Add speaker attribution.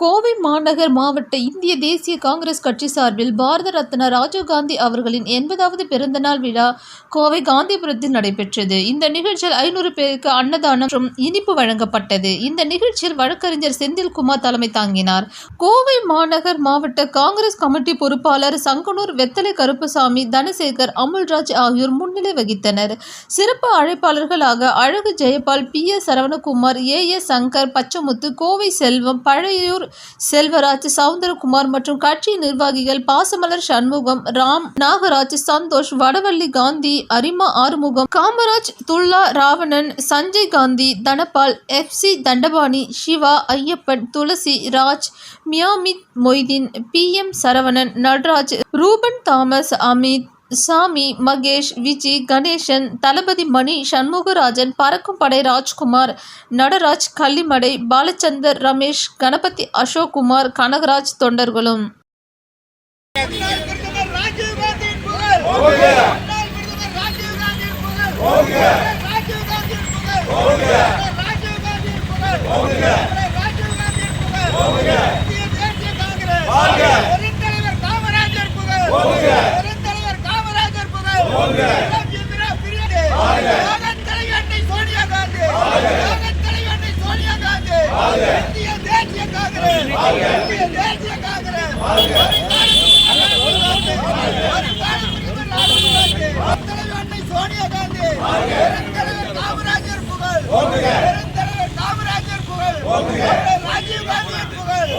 Speaker 1: கோவை மாநகர் மாவட்ட இந்திய தேசிய காங்கிரஸ் கட்சி சார்பில் பாரத ரத்னா ராஜீவ்காந்தி அவர்களின் எண்பதாவது பிறந்தநாள் விழா கோவை காந்திபுரத்தில் நடைபெற்றது. இந்த நிகழ்ச்சியில் ஐநூறு பேருக்கு அன்னதானம் மற்றும் இனிப்பு வழங்கப்பட்டது. இந்த நிகழ்ச்சியில் வழக்கறிஞர் செந்தில்குமார் தலைமை தாங்கினார். கோவை மாநகர் மாவட்ட காங்கிரஸ் கமிட்டி பொறுப்பாளர் சங்கனூர் வெத்தலை கருப்பசாமி தனசேகர் அமுல்ராஜ் ஆகியோர் முன்னிலை வகித்தனர். சிறப்பு அழைப்பாளர்களாக Azhagu Jayapal P S Saravanakumar A S Shankar Pachamuthu Kovai Selvam Palaiyur Selvaraj Soundarakumar மற்றும் கட்சி நிர்வாகிகள் பாசமலர் சண்முகம் ராம் நாகராஜ் சந்தோஷ் வடவள்ளி காந்தி அரிமா Arumugam Kamaraj Thulla Ravanan Sanjay Gandhi Dhanapal F C Dandapani Siva Ayyappan Thulasi Raj மியாமித் Moideen P M Saravanan Natraj Ruban Thomas Amit Sami Mahesh Viji Ganesan தளபதி மணி சண்முகராஜன் பறக்கும் படை ராஜ்குமார் நடராஜ் கள்ளிமடை பாலச்சந்தர் ரமேஷ் கணபதி அசோக்குமார் கனகராஜ் தொண்டர்களும்.
Speaker 2: முன்னாள் ராஜீவ் காந்தியின் புகழ் முன்னாள் பிரதமர் ராஜீவ் காந்தியின் புகழ் ராஜீவ் காந்தியின் புகழ் ராஜீவ் காந்தியின் புகழ் ராஜீவ் காந்தியின் புகழ் இந்திய தேசிய காங்கிரஸ் பெருந்தலைவர் காமராஜர் புகழ் பெருந்தலைவர் காமராஜர் புகழ் இந்திரா பிரியதே யோகத்தலைவி அன்னை சோனியா காந்தி யோகத்தலைவி அன்னை சோனியா காந்தி இந்திய தேசிய காங்கிரஸ் இந்திய தேசிய காங்கிரஸ் சோனியா காந்தி பெருந்தலைவர் காமராஜர் புகழ் பெருந்தலைவர் காமராஜர் புகழ் ராஜீவ் காந்தியின் புகழ்